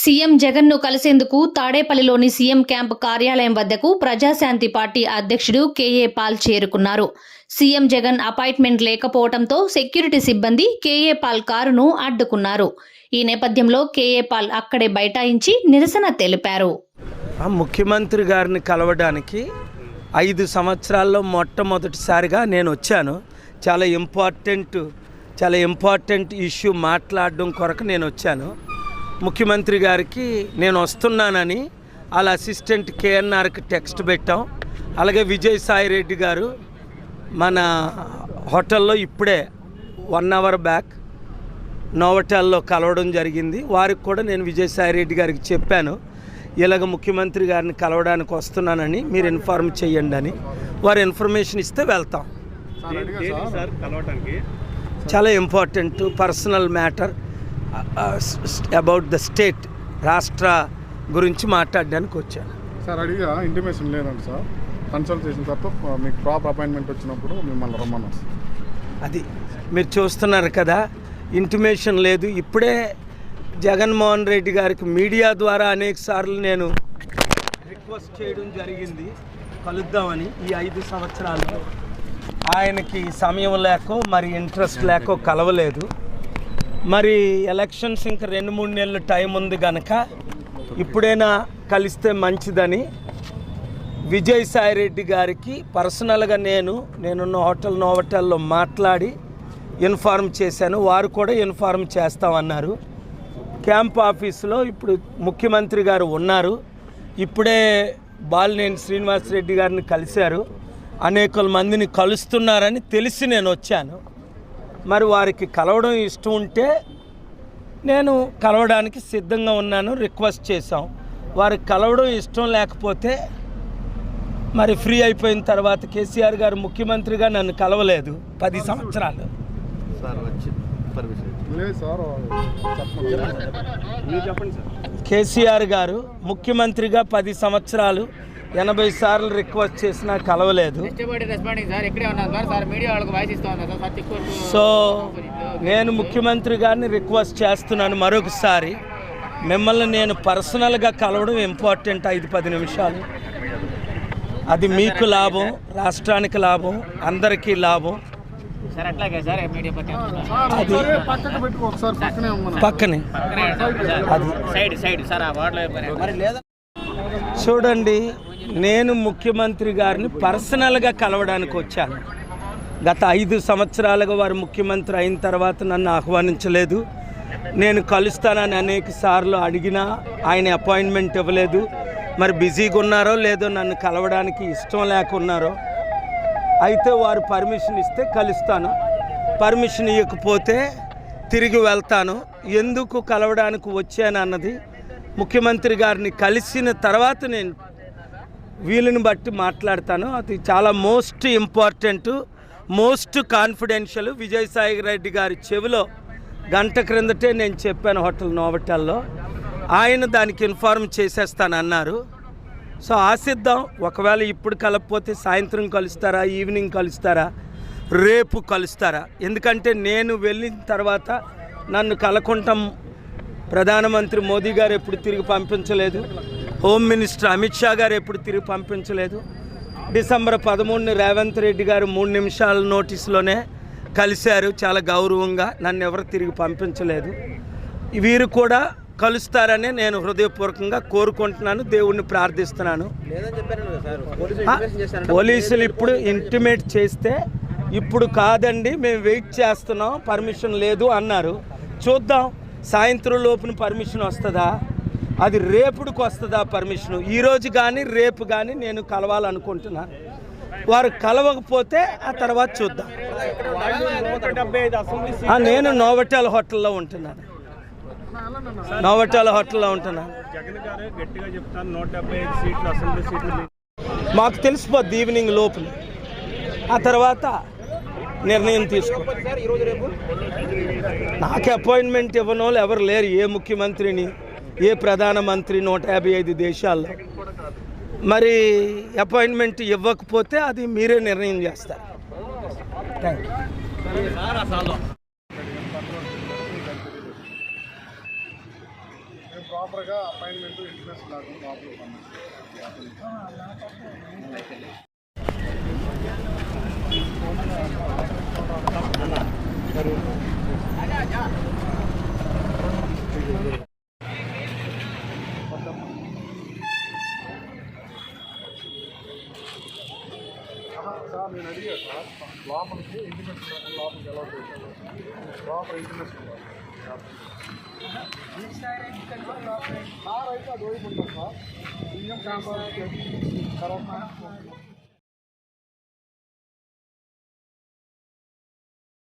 CM జగన్ను కలిసేందుకు తాడేపల్లిలోని సీఎం క్యాంప్ కార్యాలయం వద్దకు ప్రజాశాంతి పార్టీ అధ్యక్షుడు కేఏ పాల్ చేరుకున్నారు. సీఎం జగన్ అపాయింట్మెంట్ లేకపోవడంతో సెక్యూరిటీ సిబ్బంది కేఏ పాల్ కారును అడ్డుకున్నారు. ఈ నేపథ్యంలో కేఏ పాల్ అక్కడే బైఠాయించి నిరసన తెలిపారు. ముఖ్యమంత్రి గారిని కలవడానికి ఐదు సంవత్సరాల్లో మొట్టమొదటిసారిగా నేను వచ్చాను. చాలా ఇంపార్టెంట్ చాలా ఇంపార్టెంట్ ఇష్యూ మాట్లాడడం కొరకు నేను వచ్చాను. ముఖ్యమంత్రి గారికి నేను వస్తున్నానని వాళ్ళ అసిస్టెంట్ కేఎన్ఆర్కి టెక్స్ట్ పెట్టాం. అలాగే విజయ్ సాయి రెడ్డి గారు మన హోటల్లో ఇప్పుడే వన్ అవర్ బ్యాక్ నోవటాల్లో కలవడం జరిగింది. వారికి కూడా నేను విజయసాయి రెడ్డి గారికి చెప్పాను. ఇలాగ ముఖ్యమంత్రి గారిని కలవడానికి వస్తున్నానని మీరు ఇన్ఫార్మ్ చేయండి అని. వారు ఇన్ఫర్మేషన్ ఇస్తే వెళ్తాం. చాలా important personal matter. About the state రాష్ట్ర గురించి మాట్లాడడానికి వచ్చాను. సార్ అడిగా ఇంటిమేషన్ లేదండి సార్. కన్సల్ట్ చేసిన తర్వాత మీకు ప్రాపర్ అపాయింట్మెంట్ వచ్చినప్పుడు మిమ్మల్ని రమ్మన్నారు సార్. అది మీరు చూస్తున్నారు కదా ఇంటిమేషన్ లేదు. ఇప్పుడే జగన్మోహన్ రెడ్డి గారికి మీడియా ద్వారా అనేక సార్లు నేను రిక్వెస్ట్ చేయడం జరిగింది. కలుద్దామని ఈ ఐదు సంవత్సరాలు. ఆయనకి సమయం లేకో మరి ఇంట్రెస్ట్ లేకో కలవలేదు. మరి ఎలక్షన్స్ ఇంకా రెండు మూడు నెలలు టైం ఉంది కనుక ఇప్పుడైనా కలిస్తే మంచిదని విజయసాయి రెడ్డి గారికి పర్సనల్గా నేను నేనున్న హోటల్ నోవటల్లో మాట్లాడి ఇన్ఫార్మ్ చేశాను. వారు కూడా ఇన్ఫార్మ్ చేస్తామన్నారు క్యాంప్ ఆఫీసులో ఇప్పుడు ముఖ్యమంత్రి గారు ఉన్నారు. ఇప్పుడే బాలినేని శ్రీనివాస్ రెడ్డి గారిని కలిశారు. అనేక మందిని కలుస్తున్నారని తెలిసి నేను వచ్చాను. మరి వారికి కలవడం ఇష్టం ఉంటే నేను కలవడానికి సిద్ధంగా ఉన్నాను రిక్వెస్ట్ చేశాం. వారికి కలవడం ఇష్టం లేకపోతే మరి ఫ్రీ అయిపోయిన తర్వాత కేసీఆర్ గారు ముఖ్యమంత్రిగా నన్ను కలవలేదు పది సంవత్సరాలు. కేసీఆర్ గారు ముఖ్యమంత్రిగా పది సంవత్సరాలు ఎనభై సార్లు రిక్వెస్ట్ చేసినా కలవలేదు. సో నేను ముఖ్యమంత్రి గారిని రిక్వెస్ట్ చేస్తున్నాను మరొకసారి. మిమ్మల్ని నేను పర్సనల్గా కలవడం ఇంపార్టెంట్ ఐదు పది నిమిషాలు. అది మీకు లాభం రాష్ట్రానికి లాభం అందరికీ లాభం. పక్కన అది పక్కకు పెట్టుకో ఒకసారి పక్కనే ఉమ్మన్నా పక్కనే. అది. సైడ్ సైడ్ సార్ ఆ వార్డులో మరి లేదా చూడండి నేను ముఖ్యమంత్రి గారిని పర్సనల్గా కలవడానికి వచ్చాను. గత ఐదు సంవత్సరాలుగా వారు ముఖ్యమంత్రి అయిన తర్వాత నన్ను ఆహ్వానించలేదు. నేను కలుస్తానని అనేక సార్లు అడిగినా ఆయన అపాయింట్మెంట్ ఇవ్వలేదు. మరి బిజీగా ఉన్నారో లేదో నన్ను కలవడానికి ఇష్టం లేకున్నారో అయితే వారు పర్మిషన్ ఇస్తే కలుస్తాను. పర్మిషన్ ఇవ్వకపోతే తిరిగి వెళ్తాను. ఎందుకు కలవడానికి వచ్చానన్నది ముఖ్యమంత్రి గారిని కలిసిన తర్వాత నేను వీలుని బట్టి మాట్లాడతాను. అది చాలా most important most confidential. Vijayasai Reddy గారి చెవిలో గంట క్రిందటే నేను చెప్పాను హోటల్ నోవటల్లో. ఆయన దానికి ఇన్ఫార్మ్ చేసేస్తానన్నారు. సో ఆశిద్దాం ఒకవేళ ఇప్పుడు కలపకపోతే సాయంత్రం కలుస్తారా ఈవినింగ్ కలుస్తారా రేపు కలుస్తారా? ఎందుకంటే నేను వెళ్ళిన తర్వాత నన్ను కలకుంటాం ప్రధానమంత్రి మోదీ గారు ఎప్పుడు తిరిగి పంపించలేదు. హోమ్ మినిస్టర్ అమిత్ షా గారు ఎప్పుడు తిరిగి పంపించలేదు. డిసెంబర్ పదమూడుని రేవంత్ రెడ్డి గారు మూడు నిమిషాల నోటీసులోనే కలిశారు. చాలా గౌరవంగా నన్ను ఎవరు తిరిగి పంపించలేదు. వీరు కూడా కలుస్తారని నేను హృదయపూర్వకంగా కోరుకుంటున్నాను. దేవుణ్ణి ప్రార్థిస్తున్నాను. పోలీసులు పోలీసులు ఇప్పుడు ఇంటిమేట్ చేస్తే ఇప్పుడు కాదండి మేము వెయిట్ చేస్తున్నాం పర్మిషన్ లేదు అన్నారు. చూద్దాం సాయంత్రం లోపున పర్మిషన్ వస్తుందా? అది రేపుడికి వస్తుందా పర్మిషన్? ఈరోజు కానీ రేపు కానీ నేను కలవాలనుకుంటున్నాను వారు కలవకపోతే ఆ తర్వాత చూద్దాం. నేను నోవటాల్ హోటల్లో ఉంటున్నాను. నోవటాల్ హోటల్లో ఉంటున్నాను మాకు తెలిసిపోద్ది ఈవినింగ్ లోపల. ఆ తర్వాత నిర్ణయం తీసుకో. నాకు అపాయింట్మెంట్ ఇవ్వని వాళ్ళు ఎవరు లేరు ఏ ముఖ్యమంత్రిని? ఏ ప్రధానమంత్రి నూట యాభై ఐదు దేశాల్లో? మరి అపాయింట్మెంట్ ఇవ్వకపోతే అది మీరే నిర్ణయం చేస్తారు. థ్యాంక్ ప్రాపర్గా అపాయింట్మెంట్ ఇంటిమేషన్ లేకుండా సార్ నేను అడిగా సార్ లోపలికి ఇంటిమేషన్ లేకుండా లోపలికి ఎలా చేశాను ప్రాపర్ ఇంటిమేషన్ సార్ అయితే అది వైపు ఉంటాం సార్ సీఎం క్యాంపస్ కరోనా